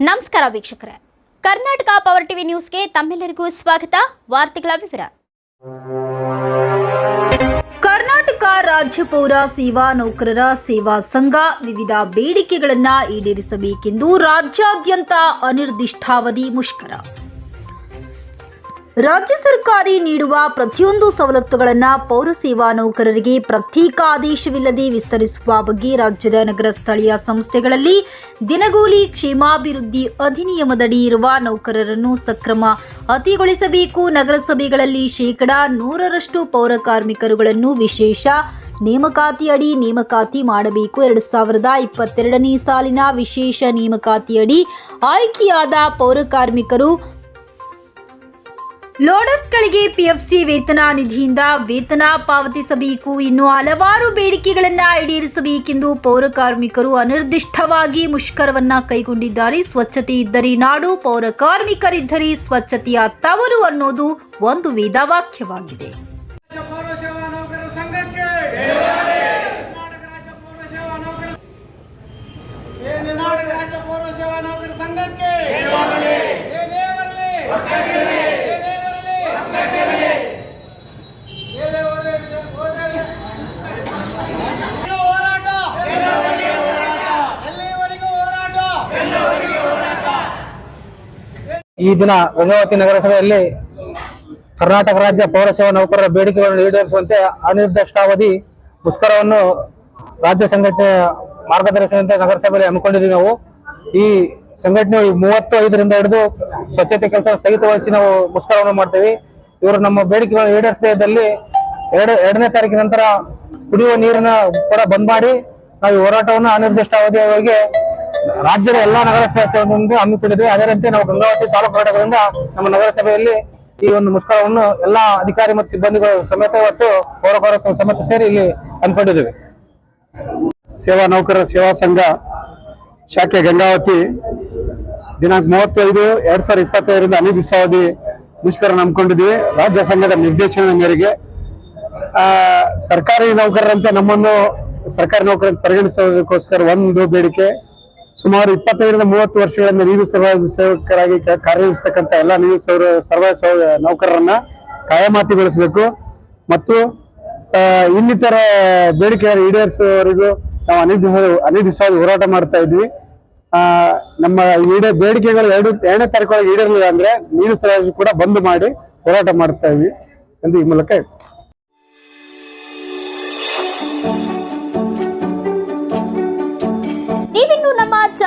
ನಮಸ್ಕಾರ ವೀಕ್ಷಕರೇ. Karnataka power TV ನ್ಯೂಸ್ಗೆ ತಮ್ಮೆಲ್ಲರಿಗೂ ಸ್ವಾಗತ. ವಾರ್ತೆಗಳ ವಿವರ. ಕರ್ನಾಟಕ ರಾಜ್ಯ ಪೌರ ಸೇವಾ ನೌಕರರ ಸೇವಾ ಸಂಘ ವಿವಿಧ ಬೇಡಿಕೆಗಳನ್ನು ಈಡೇರಿಸಬೇಕೆಂದು ರಾಜ್ಯಾದ್ಯಂತ ಅನಿರ್ದಿಷ್ಟಾವಧಿ ಮುಷ್ಕರ. ರಾಜ್ಯ ಸರ್ಕಾರಿ ನೀಡುವ ಪ್ರತಿಯೊಂದು ಸವಲತ್ತುಗಳನ್ನು ಪೌರ ಸೇವಾ ನೌಕರರಿಗೆ ಪ್ರತ್ಯೇಕ ಆದೇಶವಿಲ್ಲದೆ ವಿಸ್ತರಿಸುವ ಬಗ್ಗೆ ರಾಜ್ಯದ ನಗರ ಸ್ಥಳೀಯ ಸಂಸ್ಥೆಗಳಲ್ಲಿ ದಿನಗೂಲಿ ಕ್ಷೇಮಾಭಿವೃದ್ಧಿ ಅಧಿನಿಯಮದಡಿ ಇರುವ ನೌಕರರನ್ನು ಸಕ್ರಮ ಅತಿಗೊಳಿಸಬೇಕು. ನಗರಸಭೆಗಳಲ್ಲಿ ಶೇಕಡಾ ನೂರರಷ್ಟು ಪೌರ ಕಾರ್ಮಿಕರುಗಳನ್ನು ವಿಶೇಷ ನೇಮಕಾತಿಯಡಿ ನೇಮಕಾತಿ ಮಾಡಬೇಕು. ಎರಡು ಸಾವಿರದ ಇಪ್ಪತ್ತೆರಡನೇ ಸಾಲಿನ ವಿಶೇಷ ನೇಮಕಾತಿಯಡಿ ಆಯ್ಕೆಯಾದ ಪೌರ ಕಾರ್ಮಿಕರು ಲೋಡಸ್ಗಳಿಗೆ ಪಿಎಫ್ಸಿ ವೇತನ ನಿಧಿಯಿಂದ ವೇತನ ಪಾವತಿಸಬೇಕು. ಇನ್ನು ಹಲವಾರು ಬೇಡಿಕೆಗಳನ್ನು ಈಡೇರಿಸಬೇಕೆಂದು ಪೌರ ಕಾರ್ಮಿಕರು ಅನಿರ್ದಿಷ್ಟವಾಗಿ ಮುಷ್ಕರವನ್ನ ಕೈಗೊಂಡಿದ್ದಾರೆ. ಸ್ವಚ್ಛತೆ ಇದ್ದರೆ ನಾಡು, ಪೌರ ಕಾರ್ಮಿಕರಿದ್ದರೆ ಸ್ವಚ್ಛತೆಯ ತವರು ಅನ್ನೋದು ಒಂದು ವೇದವಾಕ್ಯವಾಗಿದೆ. ಸಂಘಕ್ಕೆ ಕರ್ನಾಟಕ ರಾಜ್ಯ ಪೌರ ಸೇವಾ ನೌಕರ ಏ ಕರ್ನಾಟಕ ರಾಜ್ಯ ಪೌರ ಸೇವಾ ನೌಕರ ಸಂಘಕ್ಕೆ ಏನೇ ಬರಲಿ ಏನೇ ಬರಲಿ ಏನೇ ಬರಲಿ ಹೋಗಲಿ. ಇದು ಹೋರಾಟ ಎಲ್ಲಿವರೆಗೂ ಹೋರಾಟ ಈ ದಿನ ಗಂಗಾವತಿ ನಗರಸಭೆಯಲ್ಲಿ ಕರ್ನಾಟಕ ರಾಜ್ಯ ಪೌರಸೇವಾ ನೌಕರರ ಬೇಡಿಕೆಗಳನ್ನು ಈಡೇರಿಸುವಂತೆ ಅನಿರ್ದಿಷ್ಟಾವಧಿ ಮುಷ್ಕರವನ್ನು ರಾಜ್ಯ ಸಂಘಟನೆ ಮಾರ್ಗದರ್ಶನದಂತೆ ನಗರಸಭೆಯಲ್ಲಿ ಹಮ್ಮಿಕೊಂಡಿದ್ದೀವಿ ನಾವು. ಈ ಸಂಘಟನೆ ಮೂವತ್ತು ಐದರಿಂದ ಹಿಡಿದು ಸ್ವಚ್ಛತೆ ಕೆಲಸ ಸ್ಥಗಿತಗೊಳಿಸಿ ನಾವು ಮುಷ್ಕರವನ್ನು ಮಾಡ್ತೇವೆ. ಇವರು ನಮ್ಮ ಬೇಡಿಕೆಗಳನ್ನು ಈಡೇರಿಸದೇ ಇದ್ದಲ್ಲಿ ಎರಡು, ಎರಡನೇ ತಾರೀಕಿನ ನಂತರ ಕುಡಿಯುವ ನೀರನ್ನ ಕೂಡ ಬಂದ್ ಮಾಡಿ ನಾವು ಹೋರಾಟವನ್ನು ಅನಿರ್ದಿಷ್ಟಾವಧಿಯವರೆಗೆ ರಾಜ್ಯದ ಎಲ್ಲಾ ನಗರಸಭೆ ಹಮ್ಮಿಕೊಂಡಿದೆ. ಅದರಂತೆ ನಾವು ಗಂಗಾವತಿ ತಾಲೂಕು ಘಟಕದಿಂದ ನಮ್ಮ ನಗರಸಭೆಯಲ್ಲಿ ಈ ಒಂದು ಮುಷ್ಕರವನ್ನು ಎಲ್ಲಾ ಅಧಿಕಾರಿ ಮತ್ತು ಸಿಬ್ಬಂದಿಗಳು ಸಮೇತ ಒಟ್ಟು ಪೌರ ಕಾರ್ಮಿಕರು ಸಮೇತ ಸೇರಿ ಇಲ್ಲಿ ಹಮ್ಮಿಕೊಂಡಿದ್ದೇವೆ. ಸೇವಾ ನೌಕರರ ಸೇವಾ ಸಂಘ ಶಾಖೆ ಗಂಗಾವತಿ ದಿನಾಂಕ ಮೂವತ್ತೈದು ಎರಡ್ ಸಾವಿರದ ಇಪ್ಪತ್ತೈದರಿಂದ ಅನಿರ್ದಿಷ್ಟಾವಧಿ ಮುಷ್ಕರ ನಂಬಿಕೊಂಡಿದ್ವಿ ರಾಜ್ಯ ಸಂಘದ ನಿರ್ದೇಶನದ ಮೇರೆಗೆ ಸರ್ಕಾರಿ ನೌಕರರಂತೆ ನಮ್ಮನ್ನು ಸರ್ಕಾರಿ ನೌಕರ ಪರಿಗಣಿಸೋದಕ್ಕೋಸ್ಕರ ಒಂದು ಬೇಡಿಕೆ ಸುಮಾರು ಇಪ್ಪತ್ತೈದರಿಂದ ಮೂವತ್ತು ವರ್ಷಗಳಿಂದ ನೀರು ಸರಬರಾಜು ಸೇವಕರಾಗಿ ಕಾರ್ಯನಿರ್ವಹಿಸತಕ್ಕಂಥ ಎಲ್ಲ ನೀರು ಸೌರ ಸರಬರಾಜು ನೌಕರರನ್ನ ಕಾಯಮಾತಿಗೊಳಿಸಬೇಕು ಮತ್ತು ಇನ್ನಿತರ ಬೇಡಿಕೆ ಈಡೇರಿಸುವವರೆಗೂ ನಾವು ಅನಿರ್ದಿಷ್ಟ ಅನಿರ್ದಿಷ್ಟವಾಗಿ ಹೋರಾಟ ಮಾಡ್ತಾ ಇದ್ವಿ. ನಮ್ಮ ಈಡೇ ಬೇಡಿಕೆಗಳು ಎರಡು ಎರಡನೇ ತಾರೀಕು ಈಡೇರಲಿಲ್ಲ ಅಂದ್ರೆ ನೀರು ಸರಬರಾಜು ಕೂಡ ಬಂದ್ ಮಾಡಿ ಹೋರಾಟ ಮಾಡ್ತಾ ಇದ್ವಿ ಎಂದು ಈ ಮೂಲಕ